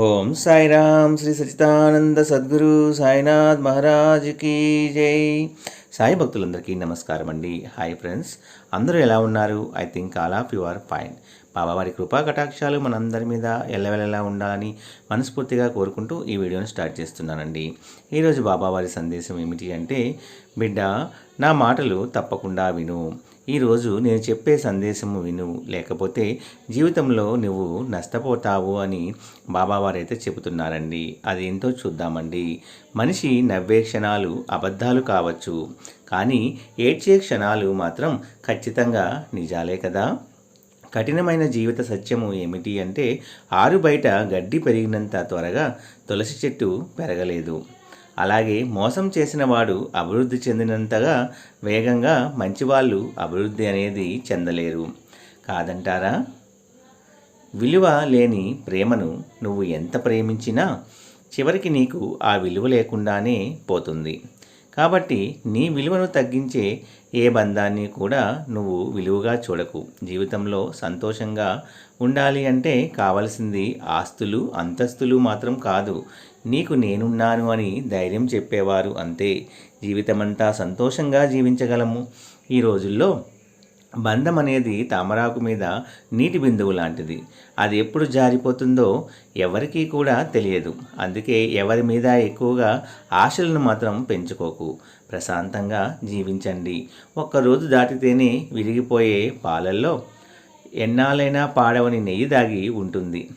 ఓం సాయిరామ్ శ్రీ సచితానంద సద్గురు సాయినాథ్ మహారాజ్కి జై. సాయి భక్తులందరికీ నమస్కారం అండి. హాయ్ ఫ్రెండ్స్ అందరూ ఎలా ఉన్నారు? I think all of you are fine బాబావారి కృపా కటాక్షాలు మనందరి మీద ఎల్లవెల్లలా ఉండాలని మనస్ఫూర్తిగా కోరుకుంటూ ఈ వీడియోని స్టార్ట్ చేస్తున్నానండి. ఈరోజు బాబావారి సందేశం ఏమిటి అంటే బిడ్డ నా మాటలు తప్పకుండా విను. ఈరోజు నేను చెప్పే సందేశము విను. లేకపోతే జీవితంలో నువ్వు నష్టపోతావు అని బాబావారైతే చెబుతున్నారండి. అదేంటో చూద్దామండి. మనిషి నవ్వే క్షణాలు అబద్ధాలు కావచ్చు. కానీ ఏడ్చే క్షణాలు మాత్రం ఖచ్చితంగా నిజాలే కదా? కఠినమైన జీవిత సత్యము ఏమిటి అంటే ఆరు బయట గడ్డి పెరిగినంత త్వరగా తులసి చెట్టు పెరగలేదు. అలాగే మోసం చేసిన వాడు అభివృద్ధి చెందినంతగా వేగంగా మంచివాళ్ళు అభివృద్ధి అనేది చెందలేరు. కాదంటారా? విలువ లేని ప్రేమను నువ్వు ఎంత ప్రేమించినా చివరికి నీకు ఆ విలువ లేకుండానే పోతుంది. కాబట్టి నీ విలువను తగ్గించే ఏ బంధాన్ని కూడా నువ్వు విలువగా చూడకు. జీవితంలో సంతోషంగా ఉండాలి అంటే కావలసింది ఆస్తులు అంతస్తులు మాత్రం కాదు. నీకు నేనున్నాను అని ధైర్యం చెప్పేవారు అంతే. జీవితమంతా సంతోషంగా జీవించగలము. ఈ రోజుల్లో బంధం అనేది తామరాకు మీద నీటి బిందువు లాంటిది. అది ఎప్పుడు జారిపోతుందో ఎవరికీ కూడా తెలియదు. అందుకే ఎవరి మీద ఎక్కువగా ఆశలను మాత్రం పెంచుకోకు. ప్రశాంతంగా జీవించండి. ఒక్కరోజు దాటితేనే విరిగిపోయే పాలల్లో ఎన్నాళ్ళైనా పాడవని నెయ్యి దాగి ఉంటుంది.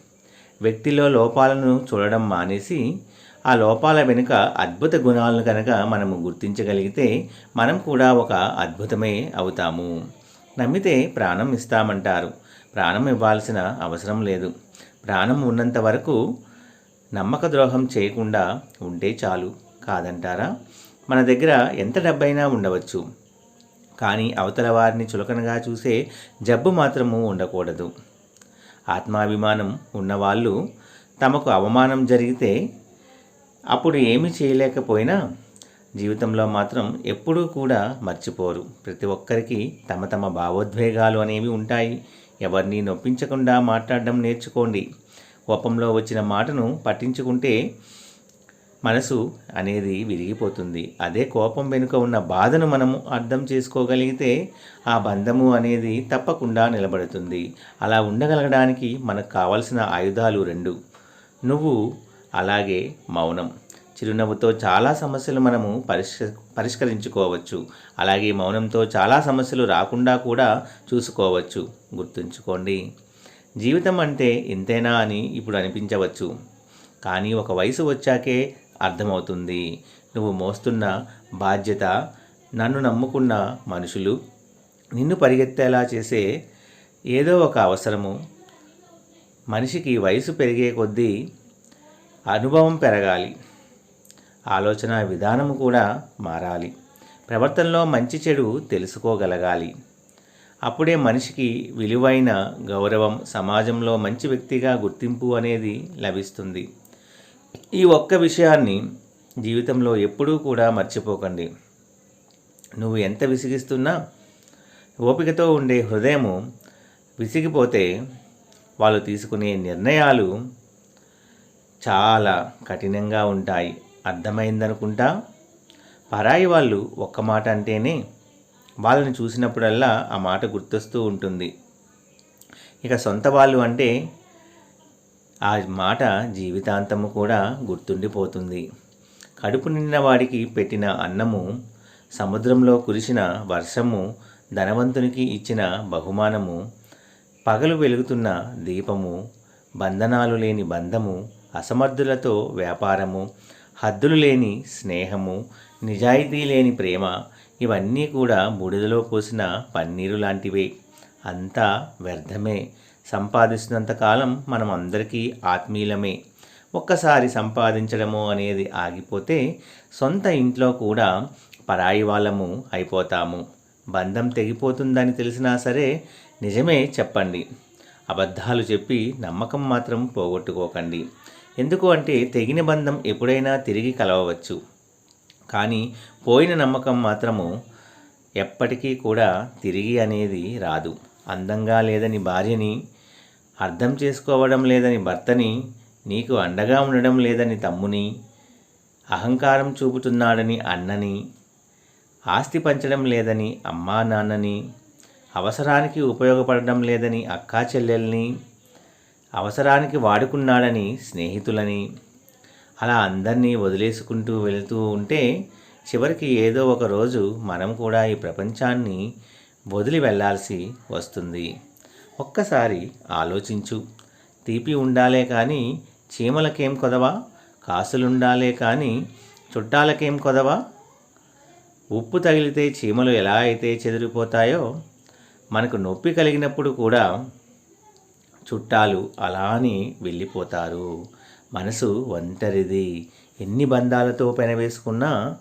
వ్యక్తిలో లోపాలను చూడడం మానేసి ఆ లోపాల వెనుక అద్భుత గుణాలను కనుక మనము గుర్తించగలిగితే మనం కూడా ఒక అద్భుతమే అవుతాము. నమ్మితే ప్రాణం ఇస్తామంటారు. ప్రాణం ఇవ్వాల్సిన అవసరం లేదు. ప్రాణం ఉన్నంత వరకు నమ్మక ద్రోహం చేయకుండా ఉంటే చాలు కాదంటారా? మన దగ్గర ఎంత డబ్బైనా ఉండవచ్చు. కానీ అవతల వారిని చులకనగా చూసే జబ్బు మాత్రము ఉండకూడదు. ఆత్మాభిమానం ఉన్నవాళ్ళు తమకు అవమానం జరిగితే అప్పుడు ఏమి చేయలేకపోయినా జీవితంలో మాత్రం ఎప్పుడూ కూడా మర్చిపోరు. ప్రతి ఒక్కరికి తమ తమ భావోద్వేగాలు అనేవి ఉంటాయి. ఎవరిని నొప్పించకుండా మాట్లాడడం నేర్చుకోండి. కోపంలో వచ్చిన మాటను పట్టించుకుంటే మనసు అనేది విరిగిపోతుంది. అదే కోపం వెనుక ఉన్న బాధను మనము అర్థం చేసుకోగలిగితే ఆ బంధము అనేది తప్పకుండా నిలబడుతుంది. అలా ఉండగలగడానికి మనకు కావలసిన ఆయుధాలు రెండు. నువ్వు అలాగే మౌనం. చిరునవ్వుతో చాలా సమస్యలు మనము పరిష్క పరిష్కరించుకోవచ్చు. అలాగే మౌనంతో చాలా సమస్యలు రాకుండా కూడా చూసుకోవచ్చు. గుర్తుంచుకోండి. జీవితం అంటే ఇంతేనా అని ఇప్పుడు అనిపించవచ్చు. కానీ ఒక వయసు వచ్చాకే అర్థమవుతుంది. నువ్వు మోస్తున్న బాధ్యత నన్ను నమ్ముకున్న మనుషులు నిన్ను పరిగెత్తేలా చేసే ఏదో ఒక అవసరము. మనిషికి వయసు పెరిగే కొద్దీ అనుభవం పెరగాలి. ఆలోచన విధానము కూడా మారాలి. ప్రవర్తనలో మంచి చెడు తెలుసుకోగలగాలి. అప్పుడే మనిషికి విలువైన గౌరవం సమాజంలో మంచి వ్యక్తిగా గుర్తింపు అనేది లభిస్తుంది. ఈ ఒక్క విషయాన్ని జీవితంలో ఎప్పుడూ కూడా మర్చిపోకండి. నువ్వు ఎంత విసిగిస్తున్నా ఓపికతో ఉండే హృదయము విసిగిపోతే వాళ్ళు తీసుకునే నిర్ణయాలు చాలా కఠినంగా ఉంటాయి. అర్థమైందనుకుంటా? పరాయి వాళ్ళు ఒక్క మాట అంటేనే వాళ్ళని చూసినప్పుడల్లా ఆ మాట గుర్తొస్తూ ఉంటుంది. ఇక సొంత వాళ్ళు అంటే ఆ మాట జీవితాంతము కూడా గుర్తుండిపోతుంది. కడుపు నిండిన వాడికి పెట్టిన అన్నము సముద్రంలో కురిసిన వర్షము ధనవంతునికి ఇచ్చిన బహుమానము పగలు వెలుగుతున్న దీపము బంధనాలు లేని బంధము అసమర్థులతో వ్యాపారము హద్దులు లేని స్నేహము నిజాయితీ లేని ప్రేమ ఇవన్నీ కూడా బూడిదలో పోసిన పన్నీరు లాంటివే. అంతా వ్యర్థమే. సంపాదిస్తున్నంతకాలం మనం అందరికీ ఆత్మీయులమే. ఒక్కసారి సంపాదించడము అనేది ఆగిపోతే సొంత ఇంట్లో కూడా పరాయి వాళ్ళము అయిపోతాము. బంధం తెగిపోతుందని తెలిసినా సరే నిజమే చెప్పండి. అబద్ధాలు చెప్పి నమ్మకం మాత్రం పోగొట్టుకోకండి. ఎందుకు అంటే తెగిన బంధం ఎప్పుడైనా తిరిగి కలవవచ్చు. కానీ పోయిన నమ్మకం మాత్రము ఎప్పటికీ కూడా తిరిగి అనేది రాదు. అందంగా లేదని భార్యని అర్థం చేసుకోవడం లేదని భర్తని నీకు అండగా ఉండడం లేదని తమ్ముని అహంకారం చూపుతున్నాడని అన్నని ఆస్తి పంచడం లేదని అమ్మా నాన్నని అవసరానికి ఉపయోగపడడం లేదని అక్కా చెల్లెల్ని అవసరానికి వాడుకున్నాడని స్నేహితులని. అలా అందరినీ వదిలేసుకుంటూ వెళుతూ ఉంటే చివరికి ఏదో ఒక రోజు మనం కూడా ఈ ప్రపంచాన్ని వదిలి వెళ్ళాల్సి వస్తుంది. ఒక్కసారి ఆలోచించు. తీపి ఉండాలే కానీ చీమలకేం కొదవా? కాసులుండాలే కానీ చుట్టాలకేం కొదవా? ఉప్పు తగిలితే చీమలు ఎలా అయితే చెదిరిపోతాయో మనకు నొప్పి కలిగినప్పుడు కూడా చుట్టాలు అలానే వెళ్ళిపోతారు. మనసు ఒంటరిది. ఎన్ని బంధాలతో పెనవేసుకున్నా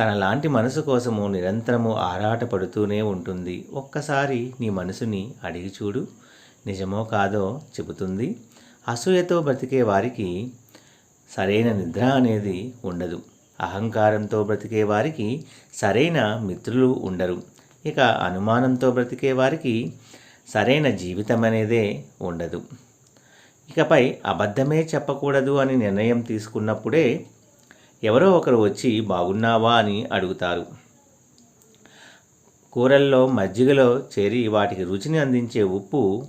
తనలాంటి మనసు కోసము నిరంతరము ఆరాటపడుతూనే ఉంటుంది. ఒక్కసారి నీ మనసుని అడిగి చూడు. నిజమో కాదో చెబుతుంది. అసూయతో బ్రతికే వారికి సరైన నిద్ర అనేది ఉండదు. అహంకారంతో బ్రతికే వారికి సరైన మిత్రులు ఉండరు. ఇక అనుమానంతో బ్రతికే వారికి సరైన జీవితం అనేదే ఉండదు. ఇకపై అబద్ధమే చెప్పకూడదు అని నిర్ణయం తీసుకున్నప్పుడే ఎవరో ఒకరు వచ్చి బాగున్నావా అని అడుగుతారు. కూరల్లో మజ్జిగలో చేరి వాటికి రుచిని అందించే ఉప్పు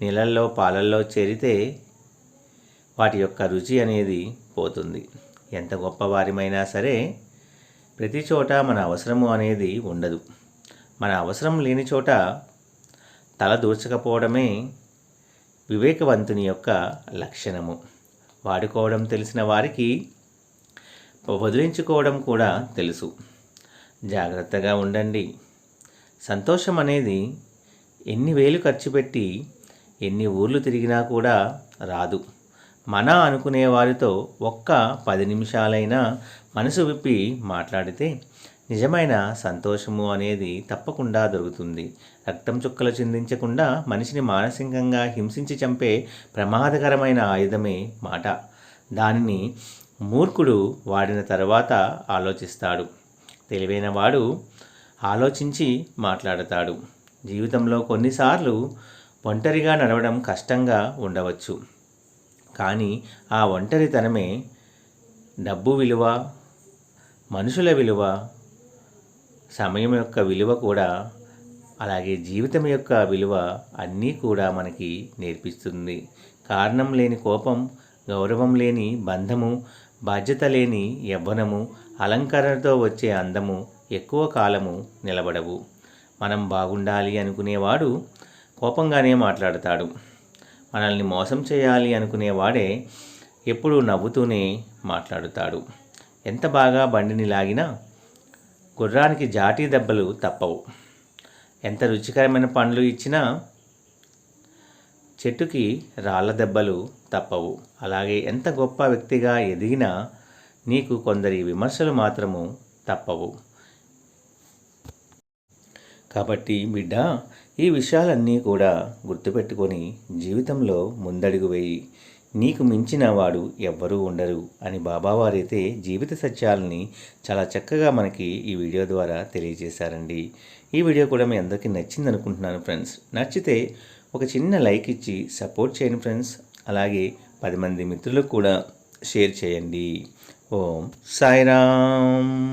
నీళ్ళల్లో పాలల్లో చేరితే వాటి యొక్క రుచి అనేది పోతుంది. ఎంత గొప్పవారిమైనా సరే ప్రతి చోట మన అవసరము అనేది ఉండదు. మన అవసరం లేని చోట తల దూర్చకపోవడమే వివేకవంతుని యొక్క లక్షణము. వాడుకోవడం తెలిసిన వారికి వదిలించుకోవడం కూడా తెలుసు. జాగ్రత్తగా ఉండండి. సంతోషం అనేది ఎన్ని వేలు ఖర్చు పెట్టి ఎన్ని ఊర్లు తిరిగినా కూడా రాదు. మన అనుకునే వారితో ఒక్క పది నిమిషాలైనా మనసు విప్పి మాట్లాడితే నిజమైన సంతోషము అనేది తప్పకుండా దొరుకుతుంది. రక్తం చుక్కలు చిందించకుండా మనిషిని మానసికంగా హింసించి చంపే ప్రమాదకరమైన ఆయుధమే మాట. దానిని మూర్ఖుడు వాడిన తర్వాత ఆలోచిస్తాడు. తెలివైన వాడు ఆలోచించి మాట్లాడతాడు. జీవితంలో కొన్నిసార్లు ఒంటరిగా నడవడం కష్టంగా ఉండవచ్చు. కానీ ఆ ఒంటరితనమే డబ్బు విలువ మనుషుల విలువ సమయం యొక్క విలువ కూడా అలాగే జీవితం యొక్క విలువ అన్నీ కూడా మనకి నేర్పిస్తుంది. కారణం లేని కోపం గౌరవం లేని బంధము బాధ్యత లేని యవ్వనము అలంకరణతో వచ్చే అందము ఎక్కువ కాలము నిలబడవు. మనం బాగుండాలి అనుకునేవాడు కోపంగానే మాట్లాడతాడు. మనల్ని మోసం చేయాలి అనుకునేవాడే ఎప్పుడూ నవ్వుతూనే మాట్లాడుతాడు. ఎంత బాగా బండిని లాగినా గుర్రానికి జాటి దెబ్బలు తప్పవు. ఎంత రుచికరమైన పండ్లు ఇచ్చినా చెట్టుకి రాళ్ళ దెబ్బలు తప్పవు. అలాగే ఎంత గొప్ప వ్యక్తిగా ఎదిగినా నీకు కొందరి విమర్శలు మాత్రము తప్పవు. కాబట్టి బిడ్డ ఈ విషయాలన్నీ కూడా గుర్తుపెట్టుకొని జీవితంలో ముందడుగు వేయి. నీకు మించిన వాడు ఎవ్వరూ ఉండరు అని బాబావారైతే జీవిత సత్యాలని చాలా చక్కగా మనకి ఈ వీడియో ద్వారా తెలియజేశారండి. ఈ వీడియో కూడా మీ అందరికీ నచ్చింది అనుకుంటున్నాను ఫ్రెండ్స్. నచ్చితే ఒక చిన్న లైక్ ఇచ్చి సపోర్ట్ చేయండి ఫ్రెండ్స్. అలాగే పది మంది మిత్రులకు కూడా షేర్ చేయండి. ఓం సాయిరామ్.